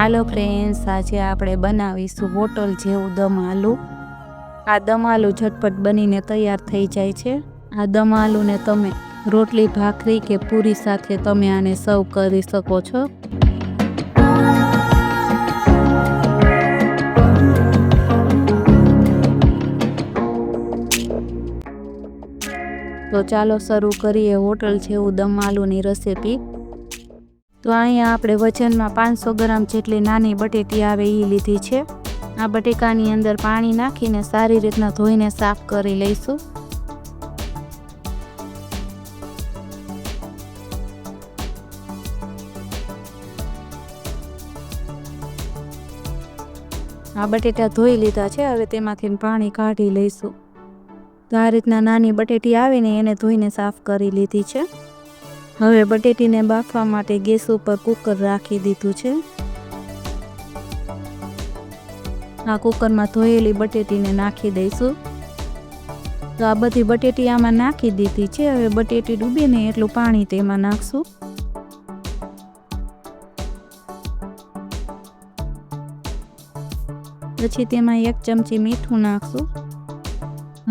હાલો friends આજે આપણે બનાવીશું હોટલ જેવું દમ આલુ આ દમ આલુ ઝટપટ બનીને તૈયાર થઈ જાય છે. આ દમ આલુને તમે રોટલી, ભાખરી કે પૂરી સાથે તમે આને સર્વ કરી શકો છો. તો ચાલો શરૂ કરીએ હોટલ જેવું દમ આલુની રેસીપી તો અહીંયા આપણે વજનમાં પાંચસો ગ્રામ જેટલી નાની બટેટી આવે એ લીધી છે. આ બટેકાની અંદર પાણી નાખીને સારી રીતના ધોઈને સાફ કરી લઈશું. આ બટેટા ધોઈ લીધા છે, હવે તેમાંથી પાણી કાઢી લઈશું. તો આ રીતના નાની બટેટી આવીને એને ધોઈને સાફ કરી લીધી છે. હવે બટેટીને બાફવા માટે ગેસ ઉપર કુકર રાખી દીધું છે. આ કુકરમાં ધોયેલી બટેટીને નાખી દઈશું. તો આ બધી બટેટી આમાં નાખી દીધી છે. હવે બટેટી ડૂબીને એટલું પાણી તેમાં નાખશું. પછી તેમાં એક ચમચી મીઠું નાખશું.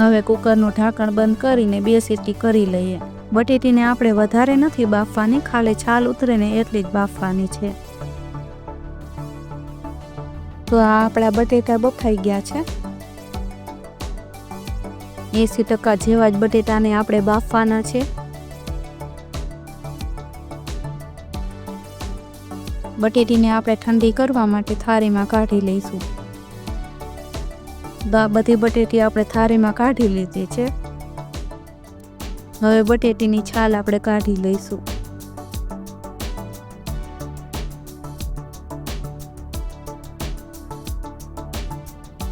હવે કુકરનું ઢાંકણ બંધ કરીને બે સીટી કરી લઈએ. બટેટીને આપણે વધારે નથી બાફવાની, ખાલી છાલ ઉતરે ને એટલી જ બાફવાની છે. તો આ આપણા બટેટા બફાઈ ગયા છે. એસી ટકા જેવા જ બટેટાને આપણે બાફવાના છે. બટેટીને આપણે ઠંડી કરવા માટે થાળીમાં કાઢી લઈશું. બધી બટેટી આપણે થાળીમાં કાઢી લીધી છે. હવે બટેટીની છાલ આપણે કાઢી લઈશું.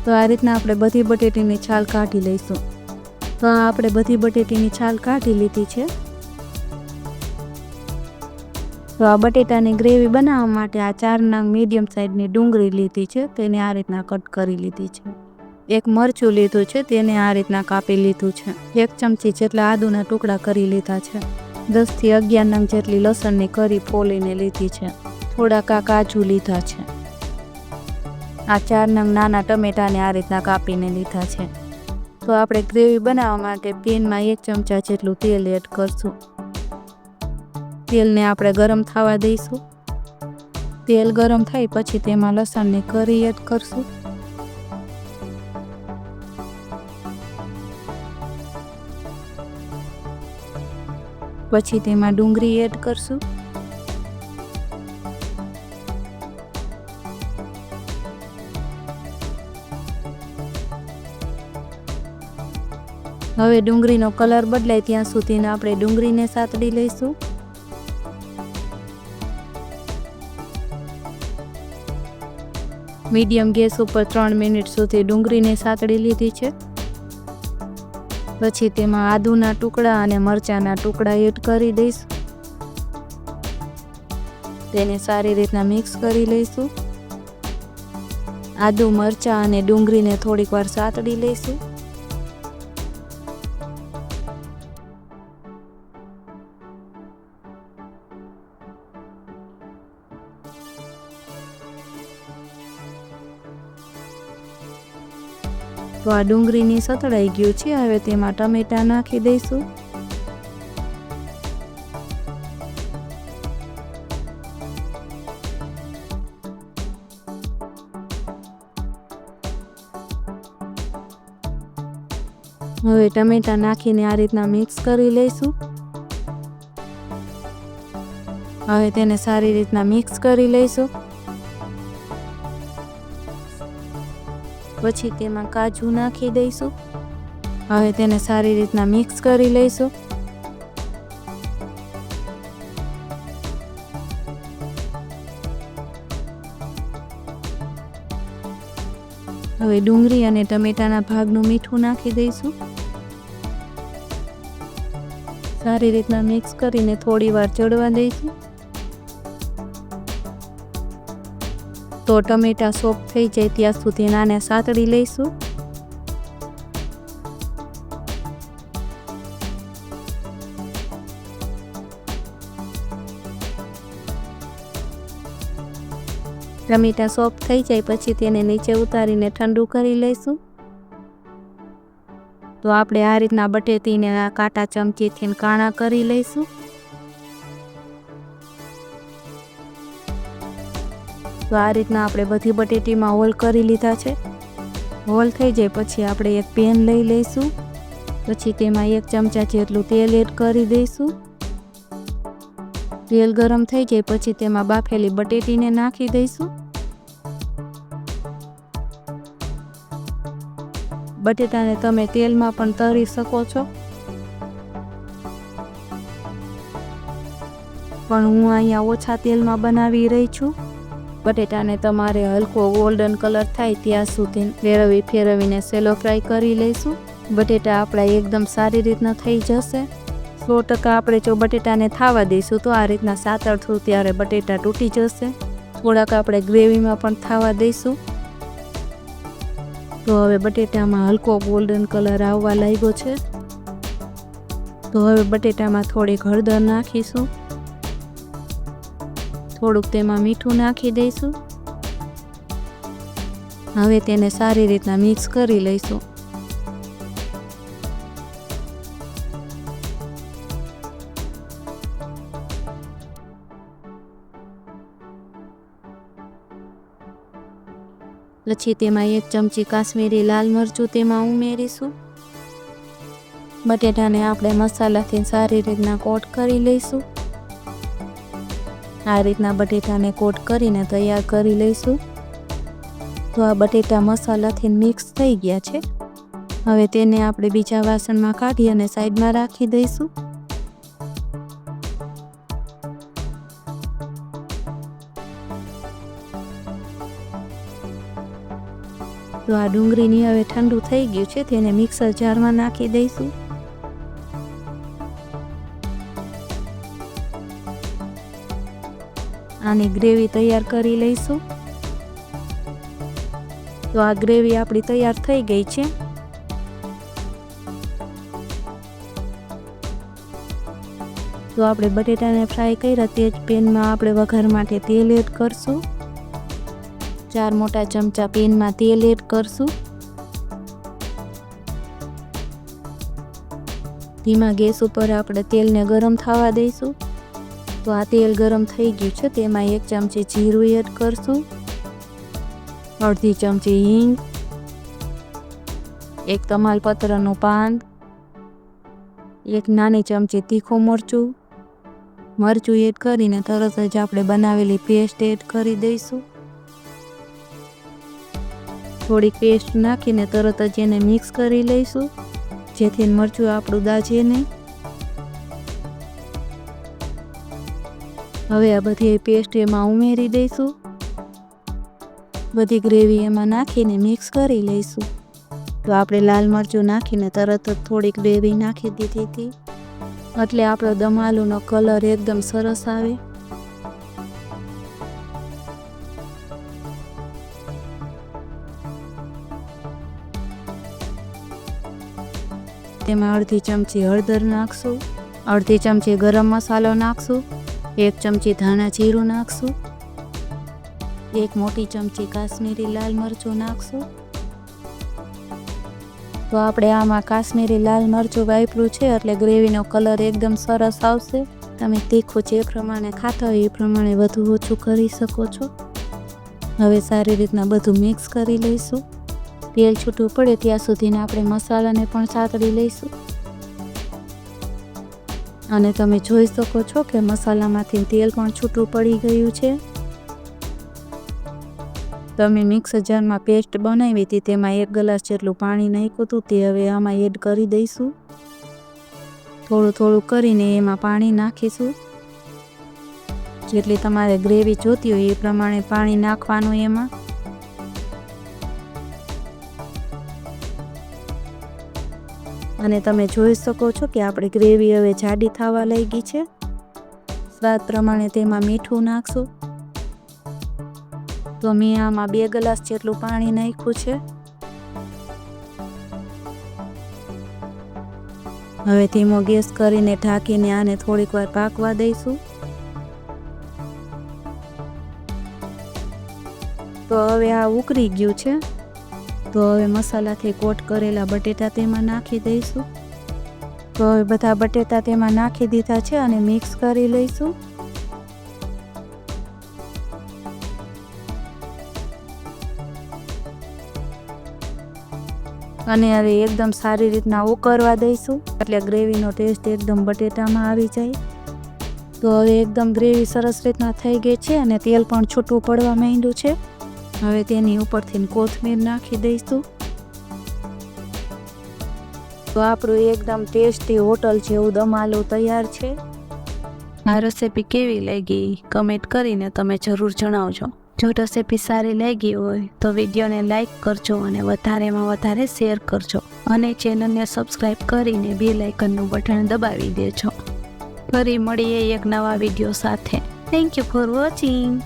તો આ રીતના આપણે બધી બટેટીની છાલ કાઢી લઈશું. તો આપણે બધી બટેટીની છાલ કાઢી લીધી છે. તો આ બટેટાની ગ્રેવી બનાવવા માટે આ ચાર નંગ મીડિયમ સાઇઝની ડુંગળી લીધી છે. તેને આ રીતના કટ કરી લીધી છે. એક મરચું લીધું છે, તેને આ રીતના કાપી લીધું છે. એક ચમચી જેટલા આદુના ટુકડા કરી લીધા છે. દસથી અગિયાર નંગ જેટલી લસણની કરી ફોલીને લીધી છે. થોડાક આ કાજુ લીધા છે. આ ચાર નંગ નાના ટમેટાને આ રીતના કાપીને લીધા છે. તો આપણે ગ્રેવી બનાવવા માટે પેનમાં એક ચમચા જેટલું તેલ એડ કરશું. તેલને આપણે ગરમ થવા દઈશું. તેલ ગરમ થાય પછી તેમાં લસણની કરી એડ કરશું. પછી તેમાં ડુંગળી એડ કરશું. હવે ડુંગળીનો કલર બદલાય ત્યાં સુધીને આપણે ડુંગળીને સાતડી લઈશું. મીડિયમ ગેસ ઉપર ત્રણ મિનિટ સુધી ડુંગળીને સાતડી લીધી છે. પછી તેમાં આદુના ટુકડા અને મરચાંના ટુકડા એડ કરી દઈશ. તેને સારી રીતના મિક્સ કરી લઈશું. આદુ, મરચાં અને ડુંગળીને થોડીક વાર સાતડી લઈશું. તો આ ડુંગળીની સતળાઈ ગયું છે, હવે તેમાં ટમેટા નાખી દઈશું. હવે ટમેટા નાખીને આ રીતના મિક્સ કરી લઈશું. હવે તેને સારી રીતના મિક્સ કરી લઈશું. પછી તેમાં કાજુ નાખી દઈશું. હવે તેને સારી રીતના મિક્સ કરી લઈશું. હવે ડુંગળી અને ટમેટાના ભાગનું મીઠું નાખી દઈશું. સારી રીતના મિક્સ કરીને થોડી વાર ચડવા દઈશું. તો ટમેટા સોફ્ટ થઈ જાય ત્યાં સુધી નાને સાતડી લઈશું. ટમેટા સોફ્ટ થઈ જાય પછી તેને નીચે ઉતારીને ઠંડુ કરી લઈશું. તો આપણે આ રીતના બટેટીને કાંટા ચમચીથી કાણા કરી લઈશું. તો આ રીતના આપણે બધી બટેટીમાં હોલ કરી લીધા છે. હોલ થઈ જાય પછી આપણે એક પેન લઈ લઈશું. પછી તેમાં એક ચમચા જેટલું તેલ એડ કરી દઈશું. તેલ ગરમ થઈ જાય પછી તેમાં બાફેલી બટેટીને નાખી દઈશું. બટેટાને તમે તેલમાં પણ તળી શકો છો. પણ હું અહીંયા ઓછા તેલમાં બનાવી રહી છું. બટેટાને તમારે હલકો ગોલ્ડન કલર થાય ત્યાં સુધી ફેરવી ફેરવીને સેલો ફ્રાય કરી લઈશું. બટેટા આપણા એકદમ સારી રીતના થઈ જશે. સો ટકા આપણે જો બટેટાને થાવા દઈશું તો આ રીતના સાતળથું ત્યારે બટેટા તૂટી જશે. થોડાક આપણે ગ્રેવીમાં પણ થાવા દઈશું. તો હવે બટેટામાં હલકો ગોલ્ડન કલર આવવા લાગ્યો છે. તો હવે બટેટામાં થોડીક હળદર નાખીશું. થોડુંક તેમાં મીઠું નાખી દઈશું. હવે તેને સારી રીતના મિક્સ કરી લઈશું. પછી તેમાં એક ચમચી કાશ્મીરી લાલ મરચું તેમાં ઉમેરીશું. બટેટાને આપણે મસાલાથી સારી રીતના કોટ કરી લઈશું. આ રીતના બટેટાને કોટ કરીને તૈયાર કરી લઈશું. તો આ બટેટા મસાલાથી મિક્સ થઈ ગયા છે. હવે તેને આપણે બીજા વાસણમાં કાઢી અને સાઈડમાં રાખી દઈશું. તો આ ડુંગળીની હવે ઠંડુ થઈ ગયું છે, તેને મિક્સર જારમાં નાખી દઈશું. આની ગ્રેવી તૈયાર કરી લઈશું. તો આ ગ્રેવી આપણી તૈયાર થઈ ગઈ છે. તો આપણે બટેટાને ફ્રાય કર્યા તે જ પેનમાં આપણે વઘાર માટે તેલ એડ કરશું. ચાર મોટા ચમચા પેનમાં તેલ એડ કરશું. ધીમા ગેસ ઉપર આપણે તેલને ગરમ થવા દઈશું. તો આ તેલ ગરમ થઈ ગયું છે. તેમાં એક ચમચી જીરું એડ કરશું. અડધી ચમચી હિંગ. એક તમાલપત્રનું પાન એક નાની ચમચી તીખું મરચું. મરચું એડ કરીને તરત જ આપણે બનાવેલી પેસ્ટ એડ કરી દઈશું. થોડીક પેસ્ટ નાખીને તરત જ એને મિક્સ કરી લઈશું. જેથી મરચું આપણું દાજે નહીં. હવે આ બધી પેસ્ટ એમાં ઉમેરી દઈશું. બધી ગ્રેવી એમાં નાખીને મિક્સ કરી લઈશું. તો આપણે લાલ મરચું નાખીને તરત જ થોડીક ગ્રેવી નાખી દીધી હતી. એટલે આપણો દમ આલુનો કલર એકદમ સરસ આવે. તેમાં અડધી ચમચી હળદર નાખશું. અડધી ચમચી ગરમ મસાલો નાખશું. એક ચમચી ધાણા જીરું નાખશું. એક મોટી ચમચી કાશ્મીરી લાલ મરચું નાખશું. તો આપણે આમાં કાશ્મીરી લાલ મરચું વાપર્યું છે એટલે ગ્રેવીનો કલર એકદમ સરસ આવશે. તમે તીખું જે પ્રમાણે ખાતા હોય એ પ્રમાણે વધુ ઓછું કરી શકો છો. હવે સારી રીતના બધું મિક્સ કરી લઈશું. તેલ છૂટું પડે ત્યાં સુધીને આપણે મસાલાને પણ સાતળી લઈશું. અને તમે જોઈ શકો છો કે મસાલામાંથી તેલ પણ છૂટું પડી ગયું છે. તમે મિક્સર જારમાં પેસ્ટ બનાવી હતી, તેમાં એક ગ્લાસ જેટલું પાણી નાખ્યું હતું, તે હવે આમાં એડ કરી દઈશું. થોડું થોડું કરીને એમાં પાણી નાખીશું. જેટલી તમારે ગ્રેવી જોતી હોય એ પ્રમાણે પાણી નાખવાનું એમાં. અને તમે જોઈ શકો છો કે આપણી ગ્રેવી હવે જાડી થવા લાગી છે. સ્વાદ પ્રમાણે તેમાં મીઠું નાખશું. તો મેં આમાં બે ગ્લાસ જેટલું પાણી નાખ્યું છે. હવે ધીમો ગેસ કરીને ઢાંકીને આને થોડીક વાર પાકવા દઈશું. તો હવે આ ઉકળી ગયું છે. તો હવે મસાલાથી કોટ કરેલા બટેટા તેમાં નાખી દઈશું. તો હવે બધા બટેટા તેમાં નાખી દીધા છે અને મિક્સ કરી લઈશું. અને હવે એકદમ સારી રીતના ઉકળવા દઈશું. એટલે ગ્રેવીનો ટેસ્ટ એકદમ બટેટામાં આવી જાય. તો હવે એકદમ ગ્રેવી સરસ રીતના થઈ ગઈ છે અને તેલ પણ છૂટું પડવા માંડ્યું છે. હવે તેની ઉપરથી કોથમીર નાખી દઈશું. તો આપણું એકદમ ટેસ્ટી હોટલ જેવું દમાલું તૈયાર છે. આ રેસીપી કેવી લાગી? કમેન્ટ કરીને તમે જરૂર જણાવજો. જો રેસીપી સારી લાગી હોય તો વિડીયોને લાઇક કરજો અને વધારેમાં વધારે શેર કરજો. અને ચેનલને સબસ્ક્રાઈબ કરીને બે લાઇકનનું બટન દબાવી દેજો. ફરી મળીએ એક નવા વીડિયો સાથે. Thank you for watching